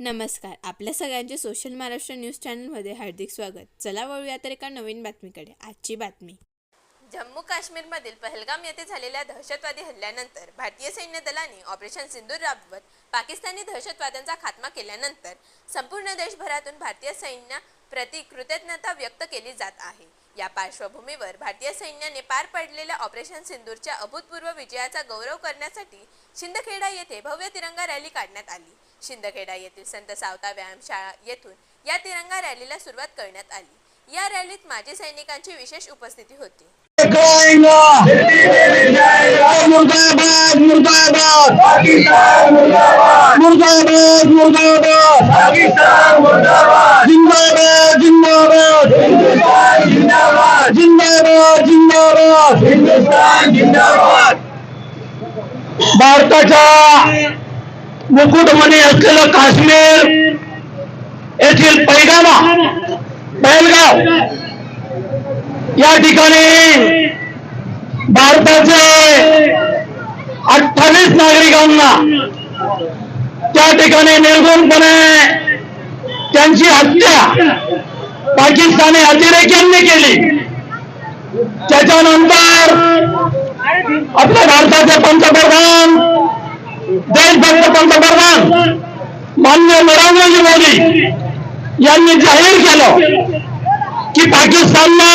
नमस्कार. आपल्या सगळ्यांचे सोशल महाराष्ट्र न्यूज चॅनलमध्ये हार्दिक स्वागत. चला वळूया तर एका नवीन बातमीकडे. आजची बातमी. जम्मू काश्मीरमधील पहलगाम येथे झालेल्या दहशतवादी हल्ल्यानंतर भारतीय सैन्य दलाने ऑपरेशन सिंदूर राबवत पाकिस्तानी दहशतवाद्यांचा खात्मा केल्यानंतर संपूर्ण देशभरातून भारतीय सैन्याप्रती कृतज्ञता व्यक्त केली जात आहे. या पार्श्वभूमीवर भारतीय सैन्याने पार पडलेल्या ऑपरेशन सिंदूरच्या अभूतपूर्व विजयाचा गौरव करण्यासाठी शिंदखेडा येथे भव्य तिरंगा रॅली काढण्यात आली. शिंदखेडा येथील संत सावता व्यायामशाळा येथून या तिरंगा रॅलीला सुरुवात करण्यात आली. या रॅलीत माजी सैनिकांची विशेष उपस्थिती होती. भारताच्या मुकुटमणी असलेलं काश्मीर येथील पैगामा पहलगाव या ठिकाणी भारताचे अठ्ठावीस नागरिकांना त्या ठिकाणी निर्गुणपणे त्यांची हत्या पाकिस्तानी अतिरेक्यांनी केली. त्याच्यानंतर आपल्या भारताचे पंतप्रधान देशभक्त पंतप्रधान मान्य नरेंद्रजी मोदी यांनी जाहीर केलं की पाकिस्तानला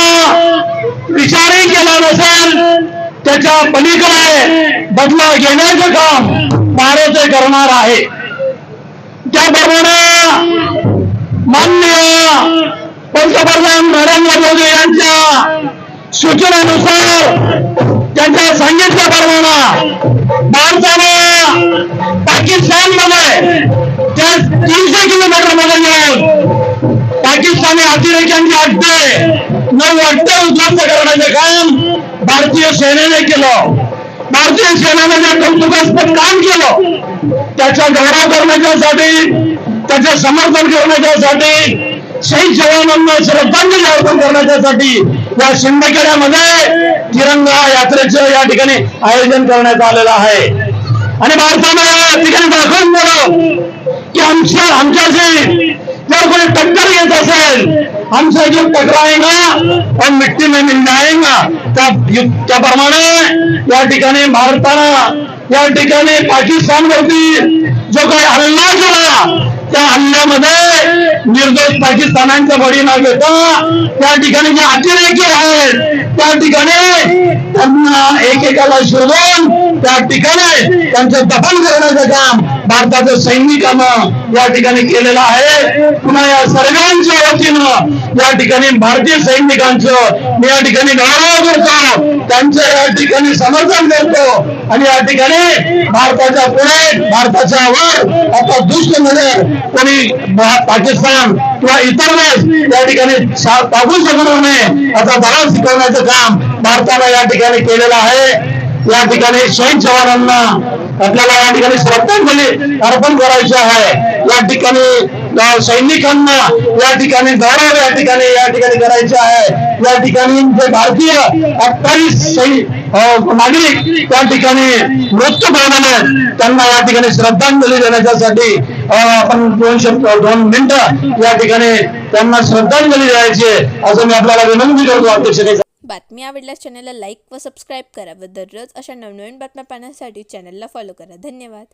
विचारही केला नसेल त्याच्या पलीकडे बदला घेण्याचं काम भारत करणार आहे. त्याप्रमाणे मान्य पंतप्रधान नरेंद्र मोदी यांच्या सूचनेनुसार त्यांच्या सांगितल्याप्रमाणे भारताने पाकिस्तानमध्ये त्या तीनशे किलोमीटरमध्ये जाऊन पाकिस्तानी अतिरेक्यांचे अड्डे नऊ अड्डे उद्ध्वस्त करण्याचे काम भारतीय सेनेने केलं. भारतीय सेनेने जे कौतुकास्पद काम केलं त्याचा गौरव करण्याच्यासाठी त्याचे समर्थन करण्याच्यासाठी शहीद जवानांना श्रद्धांजली अर्पण करण्याच्यासाठी या शिंदखेड्यामध्ये तिरंगा यात्रेचं या ठिकाणी आयोजन करण्यात आलेलं आहे. आणि भारतानं या ठिकाणी दाखवून दिलं की आमच्या आमच्याशी जर कोणी टक्कर घेत असेल हमसे जो टकराएगा और मिट्टी में मिल जाएगा त्या त्याप्रमाणे या ठिकाणी भारतानं या ठिकाणी पाकिस्तानवरती जो काही हल्ला केला त्या हल्ल्यामध्ये निर्दोष पाकिस्तानांचा बळी न घेता त्या ठिकाणी जे अतिरेकी आहेत त्या ठिकाणी त्यांना एकेकाला शोधून त्या ठिकाणी त्यांचं दफन करण्याचं काम भारताच्या सैनिकानं या ठिकाणी केलेलं आहे. पुन्हा या सर्वांच्या वतीनं या ठिकाणी भारतीय सैनिकांचं मी या ठिकाणी गौरव करतो. त्यांचं या ठिकाणी समर्थन करतो. आणि या ठिकाणी भारताच्या पुढे भारताच्या वर आता दुष्ट नजर कोणी पाकिस्तान किंवा इतर देश या ठिकाणी टाकू शकणार नाही. आता धडा शिकवण्याचं काम भारतानं या ठिकाणी केलेलं आहे. या ठिकाणी शहीद जवानांना आपल्याला या ठिकाणी श्रद्धांजली अर्पण करायची आहे. या ठिकाणी सैनिकांना या ठिकाणी गौरव या ठिकाणी या ठिकाणी करायचे आहे. या ठिकाणी जे भारतीय अठ्ठावीस नागरिक त्या ठिकाणी मृत्यू पावलेले त्यांना या ठिकाणी श्रद्धांजली देण्याच्यासाठी आपण दोन शब्द दोन मिनिटं या ठिकाणी त्यांना श्रद्धांजली द्यायची असं मी आपल्याला विनंती करतो अध्यक्षतेचा. बातमी आवडल्यास चॅनलला लाईक व सबस्क्राईब करा व दररोज अशा नवनवीन बातम्या पाहण्यासाठी चॅनलला फॉलो करा. धन्यवाद.